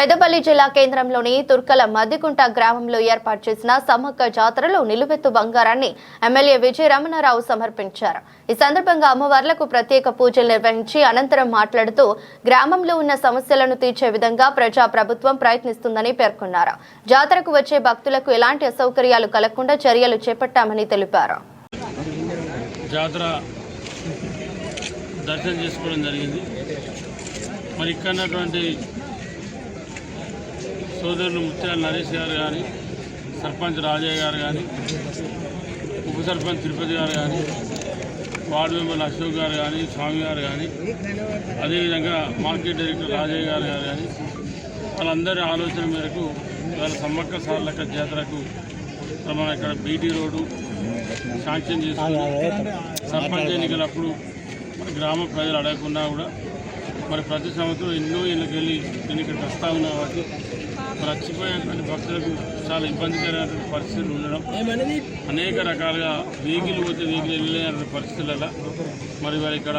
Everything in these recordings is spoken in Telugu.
పెద్దపల్లి జిల్లా కేంద్రంలోని తుర్కల మద్దికుంట గ్రామంలో ఏర్పాటు చేసిన సమ్మక్క జాతరలో నిలువెత్తు బంగారాన్ని ఎమ్మెల్యే విజయ రమణారావు సమర్పించారు. ఈ సందర్భంగా అమ్మవార్లకు ప్రత్యేక పూజలు నిర్వహించి అనంతరం మాట్లాడుతూ గ్రామంలో ఉన్న సమస్యలను తీర్చే విధంగా ప్రజా ప్రభుత్వం ప్రయత్నిస్తుందని పేర్కొన్నారు. జాతరకు వచ్చే భక్తులకు ఎలాంటి అసౌకర్యాలు కలగకుండా చర్యలు చేపట్టామని తెలిపారు. జాతర దర్శనం చేసుకోవడం జరిగింది. మరి ఇక్కడ సోదరులు ముత్యాల నరేష్ గారు కానీ సర్పంచ్ రాజయ్య గారు కానీ ఉప సర్పంచ్ తిరుపతి గారు కానీ వార్డు మెంబర్ అశోక్ గారు కానీ స్వామి గారు కానీ అదేవిధంగా మార్కెట్ డైరెక్టర్ రాజయ్య గారు గారు కానీ వాళ్ళందరి ఆలోచన మేరకు వాళ్ళ సమ్మక్క సార్లక జాతరకు మన ఇక్కడ బీటీ రోడ్డు శాంక్షన్ చేసుకుని సర్పంచ్ ఎన్నికలప్పుడు మన గ్రామ ప్రజలు అడగకుండా కూడా మరి ప్రతి సంవత్సరం ఎన్నో ఇళ్ళకెళ్ళి నేను ఇక్కడికి వస్తూ ఉన్నా కాబట్టి మరి వచ్చిపోయేటువంటి భక్తులకు చాలా ఇబ్బందికరమైనటువంటి పరిస్థితులు ఉండడం. అనేక రకాలుగా వెహికల్ పోతే వెహికల్ వెళ్ళలేనటువంటి పరిస్థితులలో మరి వారు ఇక్కడ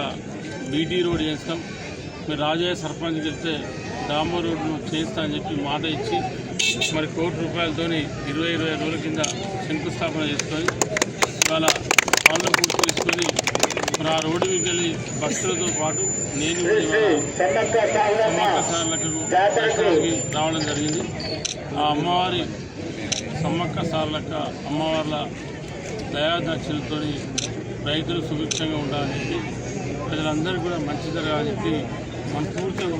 బీటీ రోడ్ చేస్తాం. మీరు రాజయ్య సర్పంచ్ చెప్తే డాంబర్ రోడ్ను చేస్తా అని చెప్పి మాట ఇచ్చి మరి కోటి రూపాయలతోని ఇరవై ఇరవై రోజుల కింద శంకుస్థాపన చేసుకొని ఇవాళ పనులు ఆ రోడ్డు వెళ్ళి భక్తులతో పాటు నేను సమ్మక్క సార్లకు దర్శనానికి రావడం జరిగింది. ఆ అమ్మవారి సమ్మక్క సార్లక అమ్మవార్ల దయాదక్షులతో రైతులు సుభిక్షంగా ఉండాలని చెప్పి ప్రజలందరూ కూడా మంచి జరగాలని చెప్పి మనస్ఫూర్తిగా